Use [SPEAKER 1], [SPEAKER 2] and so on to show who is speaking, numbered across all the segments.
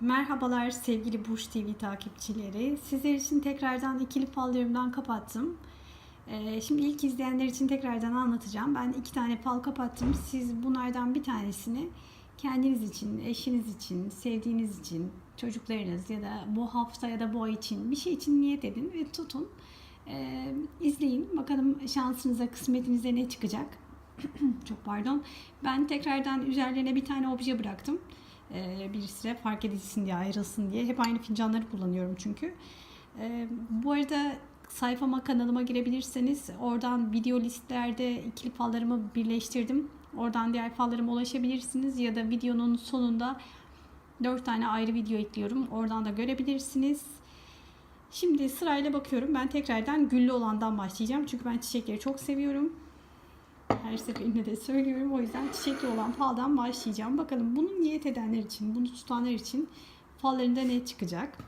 [SPEAKER 1] Merhabalar sevgili Burç TV takipçileri. Sizler için tekrardan ikili fallarımdan kapattım. Ee, şimdi ilk izleyenler için tekrardan anlatacağım. Ben iki tane fal kapattım. Siz bunlardan bir tanesini kendiniz için, eşiniz için, sevdiğiniz için, çocuklarınız ya da bu hafta ya da bu ay için bir şey için niyet edin ve tutun. Ee, izleyin. Bakalım şansınıza, kısmetinize ne çıkacak. Çok pardon. Ben tekrardan üzerlerine bir tane obje bıraktım. Ee, bir süre fark edilsin diye, ayrılsın diye. Hep aynı fincanları kullanıyorum çünkü. Ee, bu arada sayfama, kanalıma girebilirseniz oradan video listelerde ikili fallarımı birleştirdim. Oradan diğer fallarıma ulaşabilirsiniz ya da videonun sonunda 4 tane ayrı video ekliyorum. Oradan da görebilirsiniz. Şimdi sırayla bakıyorum. Ben tekrardan güllü olandan başlayacağım. Çünkü ben çiçekleri çok seviyorum. Her seferinde de söylüyorum. O yüzden çiçekli olan faldan başlayacağım. Bakalım bunu niyet edenler için, bunu tutanlar için fallarında ne çıkacak?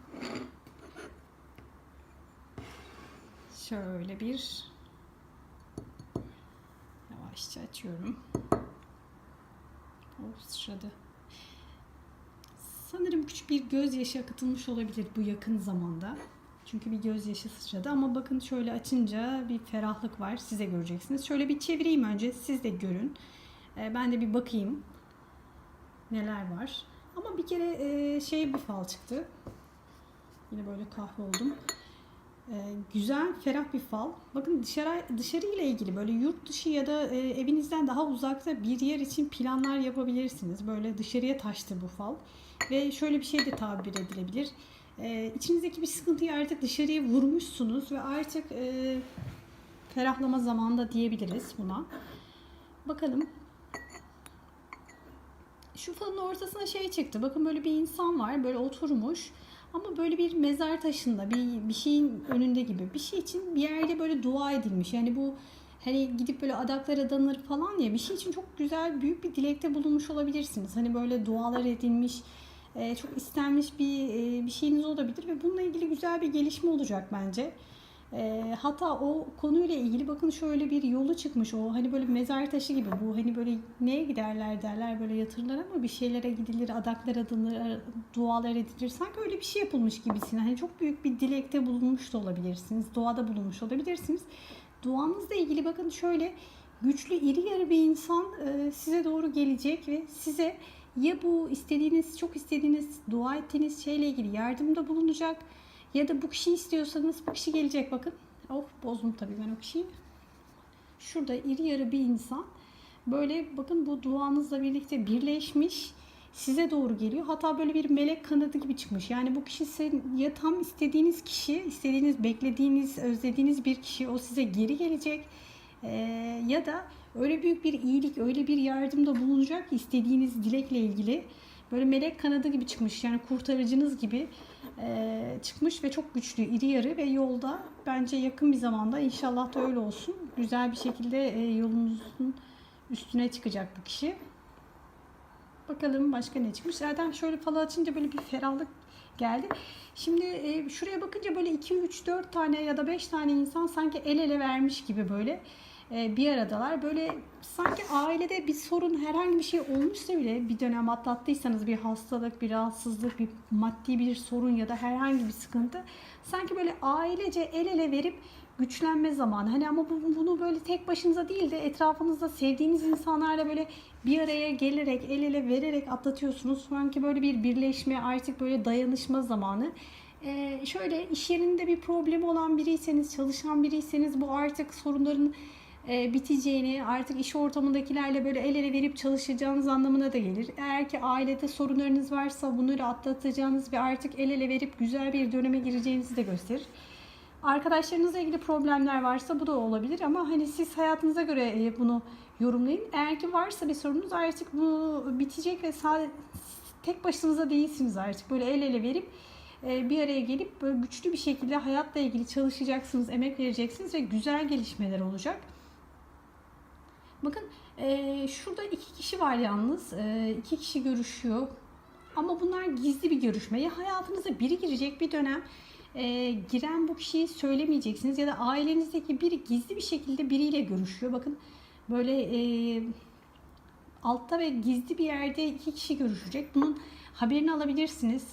[SPEAKER 1] Şöyle bir yavaşça açıyorum. Oh sıçradı. Sanırım küçük bir gözyaşı akıtılmış olabilir bu yakın zamanda. Çünkü bir gözyaşı sıçradı ama bakın şöyle açınca bir ferahlık var. Size göreceksiniz. Şöyle bir çevireyim önce. Siz de görün. Ee, ben de bir bakayım. Neler var. Ama bir kere e, şey bir fal çıktı. Yine böyle kahve oldum. Ee, güzel, ferah bir fal. Bakın dışarı dışarı ile ilgili böyle yurt dışı ya da e, evinizden daha uzakta bir yer için planlar yapabilirsiniz. Böyle dışarıya taştı bu fal. Ve şöyle bir şey de tabir edilebilir. Ee, içinizdeki bir sıkıntıyı artık dışarıya vurmuşsunuz ve artık e, ferahlama zamanında diyebiliriz buna. Bakalım. Şu falın ortasına şey çıktı. Bakın böyle bir insan var. Böyle oturmuş. Ama böyle bir mezar taşında bir, bir şeyin önünde gibi. Bir şey için bir yerde böyle dua edilmiş. Yani bu hani gidip böyle adaklar adanır falan ya bir şey için çok güzel büyük bir dilekte bulunmuş olabilirsiniz. Hani böyle dualar edilmiş e, çok istenmiş bir e, bir şeyiniz olabilir ve bununla ilgili güzel bir gelişme olacak bence. E, hatta o konuyla ilgili bakın şöyle bir yolu çıkmış. O hani böyle mezar taşı gibi bu. Hani böyle neye giderler derler böyle yatırırlar ama bir şeylere gidilir adaklar adınır dualar edilir. Sanki öyle bir şey yapılmış gibisin. Hani çok büyük bir dilekte bulunmuş da olabilirsiniz duada bulunmuş olabilirsiniz. Duanızla ilgili bakın şöyle güçlü iri yarı bir insan e, size doğru gelecek ve size ya bu istediğiniz, çok istediğiniz, dua ettiğiniz şeyle ilgili yardımda bulunacak ya da bu kişi istiyorsanız bu kişi gelecek bakın. Oh bozdum tabii ben o kişiyi. Şurada iri yarı bir insan böyle bakın bu duanızla birlikte birleşmiş size doğru geliyor. Hatta böyle bir melek kanadı gibi çıkmış. Yani bu kişi sizin ya tam istediğiniz kişi, istediğiniz, beklediğiniz, özlediğiniz bir kişi o size geri gelecek. Ee, ya da öyle büyük bir iyilik, öyle bir yardımda bulunacak istediğiniz dilekle ilgili böyle melek kanadı gibi çıkmış. Yani kurtarıcınız gibi e, çıkmış ve çok güçlü, iri yarı ve yolda bence yakın bir zamanda inşallah da öyle olsun. Güzel bir şekilde e, yolunuzun üstüne çıkacak bu kişi. Bakalım başka ne çıkmış. Zaten şöyle falı açınca böyle bir ferahlık geldi. Şimdi e, şuraya bakınca böyle 2, 3, 4 tane ya da 5 tane insan sanki el ele vermiş gibi böyle bir aradalar. Böyle sanki ailede bir sorun herhangi bir şey olmuşsa bile bir dönem atlattıysanız bir hastalık, bir rahatsızlık, bir maddi bir sorun ya da herhangi bir sıkıntı sanki böyle ailece el ele verip güçlenme zamanı. Hani ama bu, bunu böyle tek başınıza değil de etrafınızda sevdiğiniz insanlarla böyle bir araya gelerek, el ele vererek atlatıyorsunuz. Sanki böyle bir birleşme, artık böyle dayanışma zamanı. Ee, şöyle iş yerinde bir problemi olan biriyseniz, çalışan biriyseniz bu artık sorunların e, biteceğini, artık iş ortamındakilerle böyle el ele verip çalışacağınız anlamına da gelir. Eğer ki ailede sorunlarınız varsa bunları atlatacağınız ve artık el ele verip güzel bir döneme gireceğinizi de gösterir. Arkadaşlarınızla ilgili problemler varsa bu da olabilir ama hani siz hayatınıza göre e, bunu yorumlayın. Eğer ki varsa bir sorunuz artık bu bitecek ve sadece tek başınıza değilsiniz artık. Böyle el ele verip e, bir araya gelip böyle güçlü bir şekilde hayatla ilgili çalışacaksınız, emek vereceksiniz ve güzel gelişmeler olacak. Bakın e, şurada iki kişi var yalnız. E, iki kişi görüşüyor. Ama bunlar gizli bir görüşme. Ya hayatınıza biri girecek bir dönem e, giren bu kişiyi söylemeyeceksiniz ya da ailenizdeki biri gizli bir şekilde biriyle görüşüyor. Bakın böyle e, altta ve gizli bir yerde iki kişi görüşecek. Bunun haberini alabilirsiniz.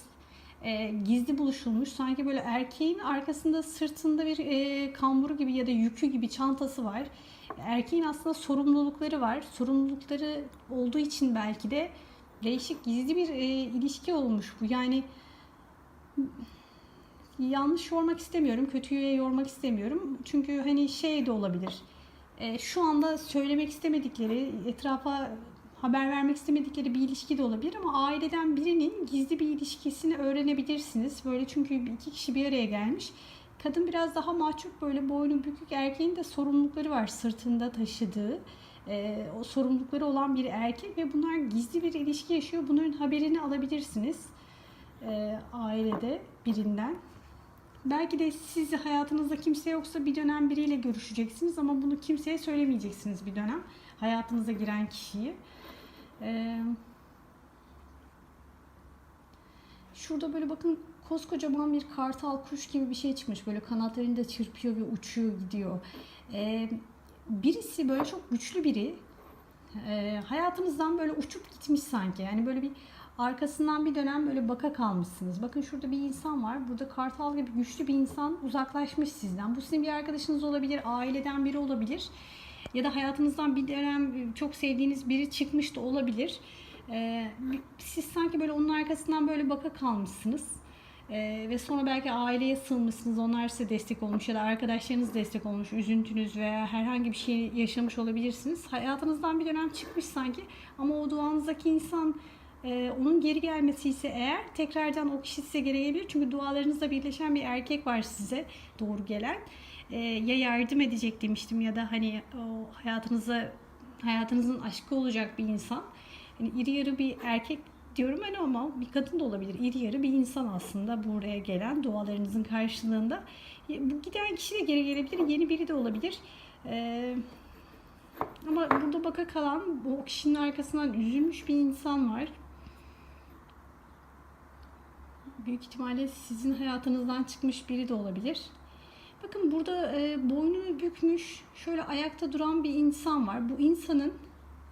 [SPEAKER 1] E, gizli buluşulmuş. Sanki böyle erkeğin arkasında sırtında bir e, kamburu gibi ya da yükü gibi çantası var. Erkeğin aslında sorumlulukları var. Sorumlulukları olduğu için belki de değişik gizli bir e, ilişki olmuş bu. Yani yanlış yormak istemiyorum, kötüye yormak istemiyorum. Çünkü hani şey de olabilir. E, şu anda söylemek istemedikleri, etrafa haber vermek istemedikleri bir ilişki de olabilir ama aileden birinin gizli bir ilişkisini öğrenebilirsiniz. Böyle çünkü iki kişi bir araya gelmiş. Kadın biraz daha mahcup böyle boynu bükük erkeğin de sorumlulukları var sırtında taşıdığı. E, o sorumlulukları olan bir erkek ve bunlar gizli bir ilişki yaşıyor. Bunların haberini alabilirsiniz e, ailede birinden. Belki de siz hayatınızda kimse yoksa bir dönem biriyle görüşeceksiniz ama bunu kimseye söylemeyeceksiniz bir dönem. Hayatınıza giren kişiyi. Ee, şurada böyle bakın koskocaman bir kartal kuş gibi bir şey çıkmış. Böyle kanatlarını da çırpıyor ve uçuyor gidiyor. Ee, birisi böyle çok güçlü biri e, hayatınızdan böyle uçup gitmiş sanki. Yani böyle bir arkasından bir dönem böyle baka kalmışsınız. Bakın şurada bir insan var. Burada kartal gibi güçlü bir insan uzaklaşmış sizden. Bu sizin bir arkadaşınız olabilir, aileden biri olabilir. Ya da hayatınızdan bir dönem çok sevdiğiniz biri çıkmış da olabilir. Ee, siz sanki böyle onun arkasından böyle baka kalmışsınız. Ee, ve sonra belki aileye sığınmışsınız. Onlar size destek olmuş ya da arkadaşlarınız destek olmuş. Üzüntünüz veya herhangi bir şey yaşamış olabilirsiniz. Hayatınızdan bir dönem çıkmış sanki. Ama o duanızdaki insan ee, onun geri gelmesi ise eğer tekrardan o kişi size gelebilir. Çünkü dualarınızla birleşen bir erkek var size doğru gelen. Ee, ya yardım edecek demiştim ya da hani o hayatınıza hayatınızın aşkı olacak bir insan. Yani iri yarı bir erkek diyorum ben ama bir kadın da olabilir. İri yarı bir insan aslında buraya gelen dualarınızın karşılığında. Bu giden kişi de geri gelebilir. Yeni biri de olabilir. Ee, ama burada baka kalan bu kişinin arkasından üzülmüş bir insan var. Büyük ihtimalle sizin hayatınızdan çıkmış biri de olabilir. Bakın burada e, boynunu bükmüş, şöyle ayakta duran bir insan var. Bu insanın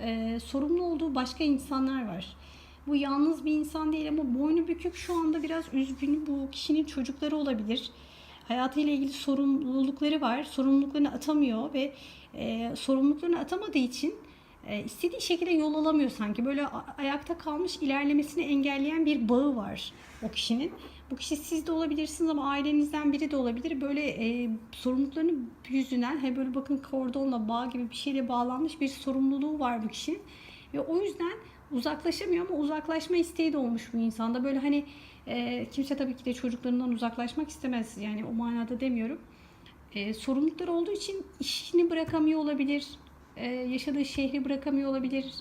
[SPEAKER 1] e, sorumlu olduğu başka insanlar var. Bu yalnız bir insan değil ama boynu bükük şu anda biraz üzgün. Bu kişinin çocukları olabilir. Hayatıyla ilgili sorumlulukları var. Sorumluluklarını atamıyor ve e, sorumluluklarını atamadığı için e, istediği şekilde yol alamıyor sanki. Böyle ayakta kalmış ilerlemesini engelleyen bir bağı var o kişinin. Bu kişi siz de olabilirsiniz ama ailenizden biri de olabilir. Böyle e, sorumluluklarını yüzünden he böyle bakın kordonla bağ gibi bir şeyle bağlanmış bir sorumluluğu var bu kişinin. Ve o yüzden uzaklaşamıyor ama uzaklaşma isteği de olmuş bu insanda. Böyle hani e, kimse tabii ki de çocuklarından uzaklaşmak istemez. Yani o manada demiyorum. E, sorumlulukları olduğu için işini bırakamıyor olabilir yaşadığı şehri bırakamıyor olabilir.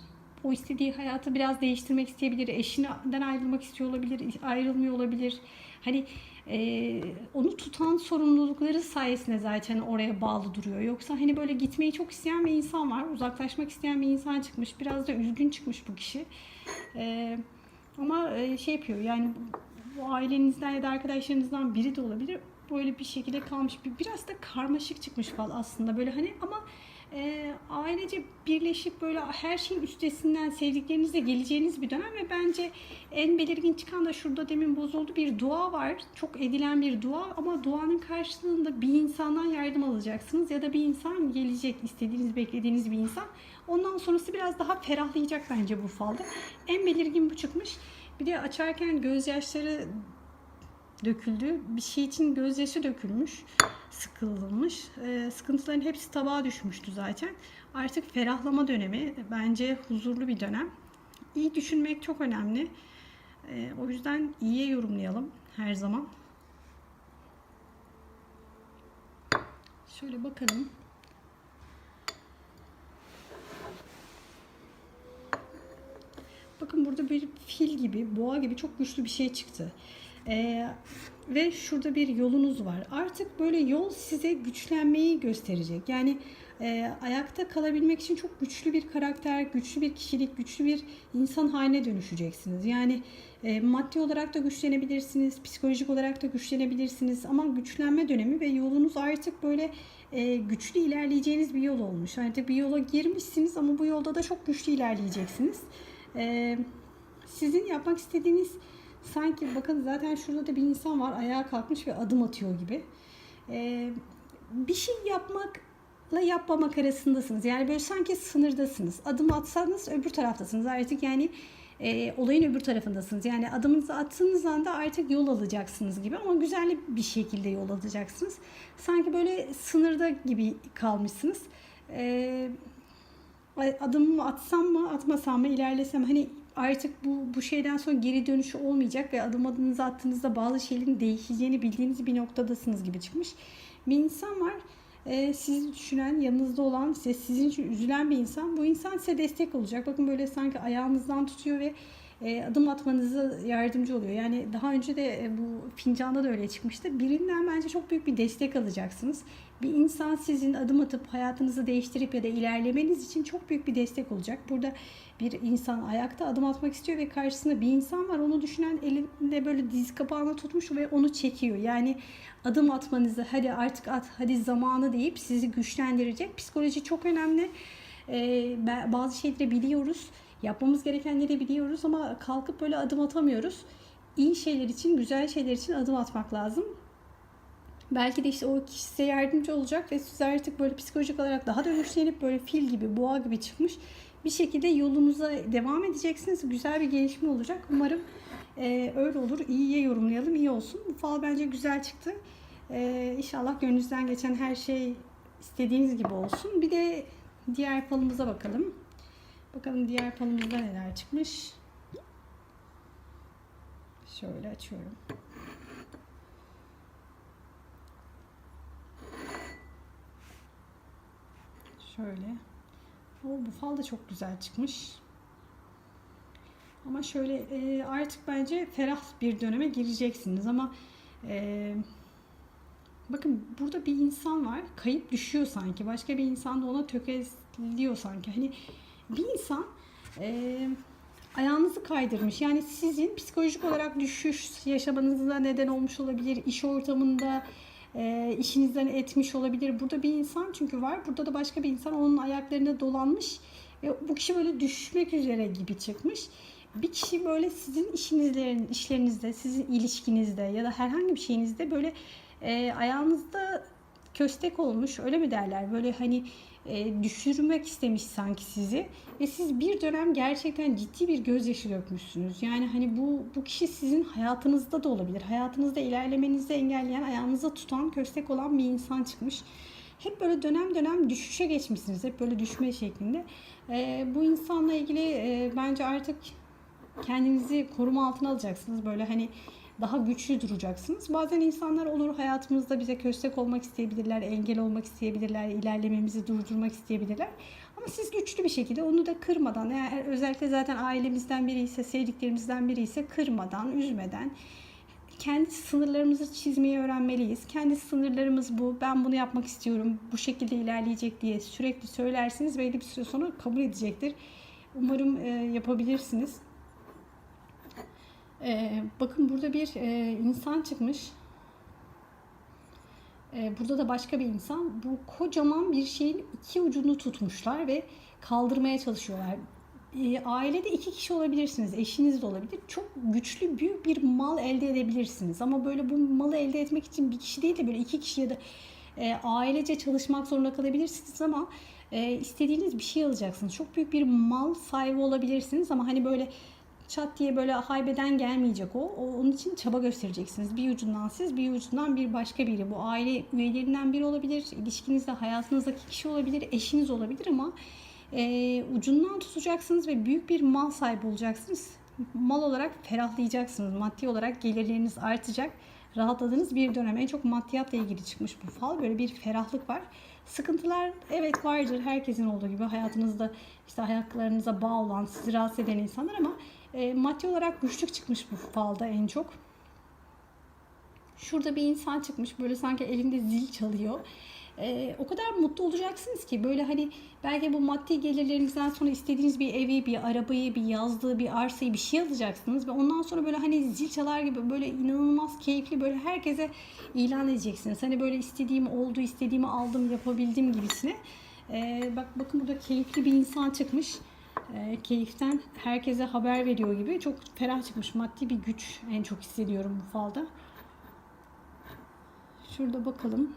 [SPEAKER 1] O istediği hayatı biraz değiştirmek isteyebilir. Eşinden ayrılmak istiyor olabilir. Ayrılmıyor olabilir. Hani e, onu tutan sorumlulukları sayesinde zaten oraya bağlı duruyor. Yoksa hani böyle gitmeyi çok isteyen bir insan var. Uzaklaşmak isteyen bir insan çıkmış. Biraz da üzgün çıkmış bu kişi. E, ama e, şey yapıyor yani bu ailenizden ya da arkadaşlarınızdan biri de olabilir. Böyle bir şekilde kalmış. Biraz da karmaşık çıkmış fal aslında. Böyle hani ama e, ailece birleşip böyle her şeyin üstesinden sevdiklerinizle geleceğiniz bir dönem ve bence en belirgin çıkan da şurada demin bozuldu bir dua var. Çok edilen bir dua ama duanın karşılığında bir insandan yardım alacaksınız ya da bir insan gelecek istediğiniz beklediğiniz bir insan. Ondan sonrası biraz daha ferahlayacak bence bu falda. En belirgin bu çıkmış. Bir de açarken gözyaşları döküldü. Bir şey için gözyaşı dökülmüş, sıkılmış. E, sıkıntıların hepsi tabağa düşmüştü zaten. Artık ferahlama dönemi. Bence huzurlu bir dönem. İyi düşünmek çok önemli. E, o yüzden iyiye yorumlayalım her zaman. Şöyle bakalım. Bakın burada bir fil gibi, boğa gibi çok güçlü bir şey çıktı. Ee, ve şurada bir yolunuz var. Artık böyle yol size güçlenmeyi gösterecek. Yani e, ayakta kalabilmek için çok güçlü bir karakter, güçlü bir kişilik, güçlü bir insan haline dönüşeceksiniz. Yani e, maddi olarak da güçlenebilirsiniz, psikolojik olarak da güçlenebilirsiniz. Ama güçlenme dönemi ve yolunuz artık böyle e, güçlü ilerleyeceğiniz bir yol olmuş. Artık bir yola girmişsiniz ama bu yolda da çok güçlü ilerleyeceksiniz. E, sizin yapmak istediğiniz sanki bakın zaten şurada da bir insan var ayağa kalkmış ve adım atıyor gibi. Ee, bir şey yapmakla yapmamak arasındasınız. Yani böyle sanki sınırdasınız. Adım atsanız öbür taraftasınız. Artık yani e, olayın öbür tarafındasınız. Yani adımınızı attığınız anda artık yol alacaksınız gibi ama güzel bir şekilde yol alacaksınız. Sanki böyle sınırda gibi kalmışsınız. Ee, adımımı atsam mı atmasam mı ilerlesem hani artık bu bu şeyden sonra geri dönüşü olmayacak ve adım adımınızı attığınızda bazı şeylerin değişeceğini bildiğiniz bir noktadasınız gibi çıkmış. Bir insan var e, sizi düşünen, yanınızda olan, size, sizin için üzülen bir insan. Bu insan size destek olacak. Bakın böyle sanki ayağınızdan tutuyor ve adım atmanıza yardımcı oluyor. Yani daha önce de e, bu fincanda da öyle çıkmıştı. Birinden bence çok büyük bir destek alacaksınız. Bir insan sizin adım atıp hayatınızı değiştirip ya da ilerlemeniz için çok büyük bir destek olacak. Burada bir insan ayakta adım atmak istiyor ve karşısında bir insan var. Onu düşünen elinde böyle diz kapağına tutmuş ve onu çekiyor. Yani adım atmanızı hadi artık at, hadi zamanı deyip sizi güçlendirecek. Psikoloji çok önemli. Ee, bazı şeyleri biliyoruz. Yapmamız gerekenleri biliyoruz ama kalkıp böyle adım atamıyoruz. İyi şeyler için, güzel şeyler için adım atmak lazım. Belki de işte o kişi size yardımcı olacak ve siz artık böyle psikolojik olarak daha da güçlenip böyle fil gibi, boğa gibi çıkmış bir şekilde yolunuza devam edeceksiniz. Güzel bir gelişme olacak. Umarım e, öyle olur. İyiye yorumlayalım, iyi olsun. Bu fal bence güzel çıktı. E, inşallah gönlünüzden geçen her şey istediğiniz gibi olsun. Bir de diğer falımıza bakalım. Bakalım diğer falımızda neler çıkmış. Şöyle açıyorum. Şöyle. O bu fal da çok güzel çıkmış. Ama şöyle e, artık bence ferah bir döneme gireceksiniz ama e, bakın burada bir insan var kayıp düşüyor sanki başka bir insan da ona tökezliyor sanki hani bir insan e, ayağınızı kaydırmış yani sizin psikolojik olarak düşüş yaşamanıza neden olmuş olabilir iş ortamında e, işinizden etmiş olabilir. Burada bir insan çünkü var. Burada da başka bir insan onun ayaklarına dolanmış ve bu kişi böyle düşmek üzere gibi çıkmış. Bir kişi böyle sizin işinizlerin, işlerinizde, sizin ilişkinizde ya da herhangi bir şeyinizde böyle e, ayağınızda köstek olmuş öyle mi derler böyle hani e, düşürmek istemiş sanki sizi ve siz bir dönem gerçekten ciddi bir gözyaşı dökmüşsünüz. Yani hani bu bu kişi sizin hayatınızda da olabilir. Hayatınızda ilerlemenizi engelleyen, ayağınıza tutan, köstek olan bir insan çıkmış. Hep böyle dönem dönem düşüşe geçmişsiniz. Hep böyle düşme şeklinde. E, bu insanla ilgili e, bence artık kendinizi koruma altına alacaksınız. Böyle hani daha güçlü duracaksınız. Bazen insanlar olur hayatımızda bize köstek olmak isteyebilirler, engel olmak isteyebilirler, ilerlememizi durdurmak isteyebilirler. Ama siz güçlü bir şekilde onu da kırmadan, eğer özellikle zaten ailemizden biri ise, sevdiklerimizden biri ise kırmadan, üzmeden kendi sınırlarımızı çizmeyi öğrenmeliyiz. Kendi sınırlarımız bu. Ben bunu yapmak istiyorum. Bu şekilde ilerleyecek diye sürekli söylersiniz. Belli bir süre sonra kabul edecektir. Umarım e, yapabilirsiniz. Ee, bakın burada bir e, insan çıkmış. Ee, burada da başka bir insan. Bu kocaman bir şeyin iki ucunu tutmuşlar ve kaldırmaya çalışıyorlar. Ee, ailede iki kişi olabilirsiniz. Eşiniz de olabilir. Çok güçlü büyük bir mal elde edebilirsiniz. Ama böyle bu malı elde etmek için bir kişi değil de böyle iki kişi ya da e, ailece çalışmak zorunda kalabilirsiniz ama e, istediğiniz bir şey alacaksınız. Çok büyük bir mal sahibi olabilirsiniz ama hani böyle çat diye böyle haybeden gelmeyecek o. o. Onun için çaba göstereceksiniz. Bir ucundan siz, bir ucundan bir başka biri. Bu aile üyelerinden biri olabilir, ilişkinizde, hayatınızdaki kişi olabilir, eşiniz olabilir ama e, ucundan tutacaksınız ve büyük bir mal sahibi olacaksınız. Mal olarak ferahlayacaksınız. Maddi olarak gelirleriniz artacak. Rahatladığınız bir dönem. En çok maddiyatla ilgili çıkmış bu fal. Böyle bir ferahlık var. Sıkıntılar evet vardır. Herkesin olduğu gibi hayatınızda işte ayaklarınıza bağ olan, sizi rahatsız eden insanlar ama e, maddi olarak güçlük çıkmış bu falda en çok. Şurada bir insan çıkmış böyle sanki elinde zil çalıyor. Ee, o kadar mutlu olacaksınız ki böyle hani belki bu maddi gelirlerinizden sonra istediğiniz bir evi, bir arabayı, bir yazdığı, bir arsayı bir şey alacaksınız ve ondan sonra böyle hani zil çalar gibi böyle inanılmaz keyifli böyle herkese ilan edeceksiniz. Hani böyle istediğim oldu, istediğimi aldım, yapabildim gibisine. Ee, bak bakın burada keyifli bir insan çıkmış. E, keyiften herkese haber veriyor gibi çok ferah çıkmış. Maddi bir güç en çok hissediyorum bu falda. Şurada bakalım.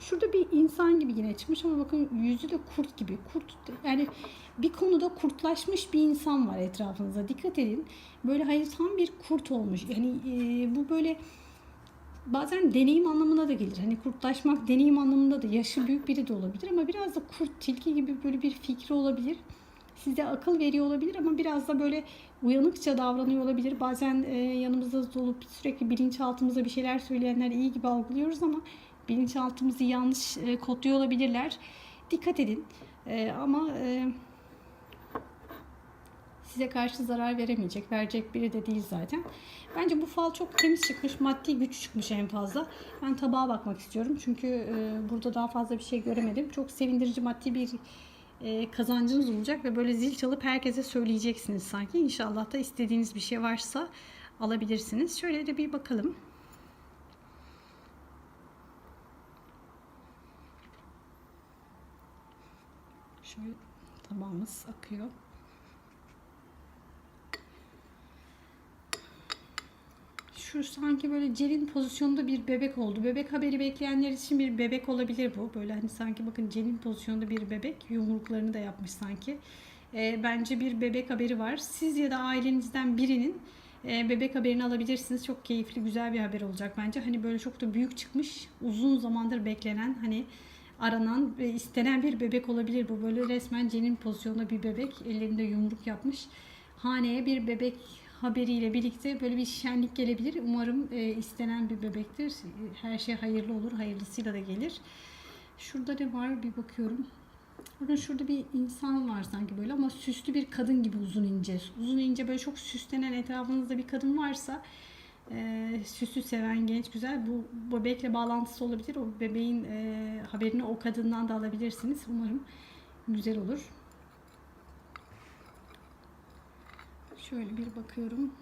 [SPEAKER 1] Şurada bir insan gibi yine çıkmış ama bakın yüzü de kurt gibi. Kurt yani bir konuda kurtlaşmış bir insan var etrafınızda. Dikkat edin. Böyle hayır tam bir kurt olmuş. Yani e, bu böyle bazen deneyim anlamına da gelir. Hani kurtlaşmak deneyim anlamında da yaşı büyük biri de olabilir ama biraz da kurt tilki gibi böyle bir fikri olabilir. Size akıl veriyor olabilir ama biraz da böyle uyanıkça davranıyor olabilir. Bazen e, yanımızda dolup sürekli bilinçaltımıza bir şeyler söyleyenler iyi gibi algılıyoruz ama bilinçaltımızı yanlış e, kodluyor olabilirler. Dikkat edin. E, ama e, size karşı zarar veremeyecek, verecek biri de değil zaten. Bence bu fal çok temiz çıkmış, maddi güç çıkmış en fazla. Ben tabağa bakmak istiyorum çünkü e, burada daha fazla bir şey göremedim. Çok sevindirici maddi bir e, kazancınız olacak ve böyle zil çalıp herkese söyleyeceksiniz sanki. İnşallah da istediğiniz bir şey varsa alabilirsiniz. Şöyle de bir bakalım. Şöyle tabağımız akıyor. Şu sanki böyle celin pozisyonunda bir bebek oldu. Bebek haberi bekleyenler için bir bebek olabilir bu. Böyle hani sanki bakın celin pozisyonunda bir bebek. Yumruklarını da yapmış sanki. E, bence bir bebek haberi var. Siz ya da ailenizden birinin e, bebek haberini alabilirsiniz. Çok keyifli, güzel bir haber olacak bence. Hani böyle çok da büyük çıkmış. Uzun zamandır beklenen hani aranan ve istenen bir bebek olabilir bu. Böyle resmen cenin pozisyonunda bir bebek. Ellerinde yumruk yapmış. Haneye bir bebek haberiyle birlikte böyle bir şenlik gelebilir. Umarım e, istenen bir bebektir. Her şey hayırlı olur. Hayırlısıyla da gelir. Şurada ne var bir bakıyorum. Bakın şurada bir insan var sanki böyle ama süslü bir kadın gibi uzun ince. Uzun ince böyle çok süslenen etrafınızda bir kadın varsa e, süsü seven genç güzel bu bebekle bağlantısı olabilir. O bebeğin e, haberini o kadından da alabilirsiniz. Umarım güzel olur. Şöyle bir bakıyorum.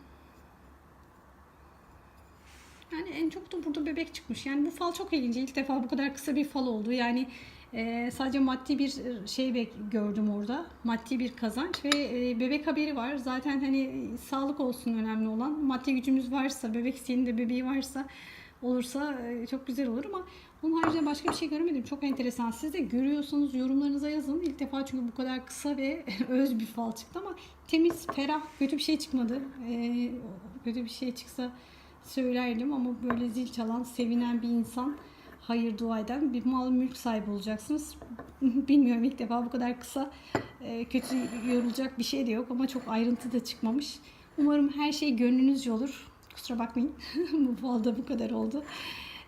[SPEAKER 1] Yani en çok da burada bebek çıkmış. Yani bu fal çok ilginç. İlk defa bu kadar kısa bir fal oldu. Yani e, sadece maddi bir şey bek- gördüm orada. Maddi bir kazanç ve e, bebek haberi var. Zaten hani sağlık olsun önemli olan. Maddi gücümüz varsa, bebek isteğinin de bebeği varsa olursa e, çok güzel olur ama onun haricinde başka bir şey göremedim. Çok enteresan. Siz de görüyorsanız yorumlarınıza yazın. İlk defa çünkü bu kadar kısa ve öz bir fal çıktı ama temiz, ferah, kötü bir şey çıkmadı. E, kötü bir şey çıksa söylerdim ama böyle zil çalan, sevinen bir insan hayır dua eden bir mal mülk sahibi olacaksınız. Bilmiyorum ilk defa bu kadar kısa e, kötü yorulacak bir şey de yok ama çok ayrıntı da çıkmamış. Umarım her şey gönlünüzce olur. Kusura bakmayın. bu falda bu kadar oldu.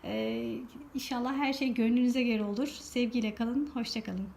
[SPEAKER 1] Ee, inşallah her şey gönlünüze göre olur. Sevgiyle kalın. Hoşça kalın.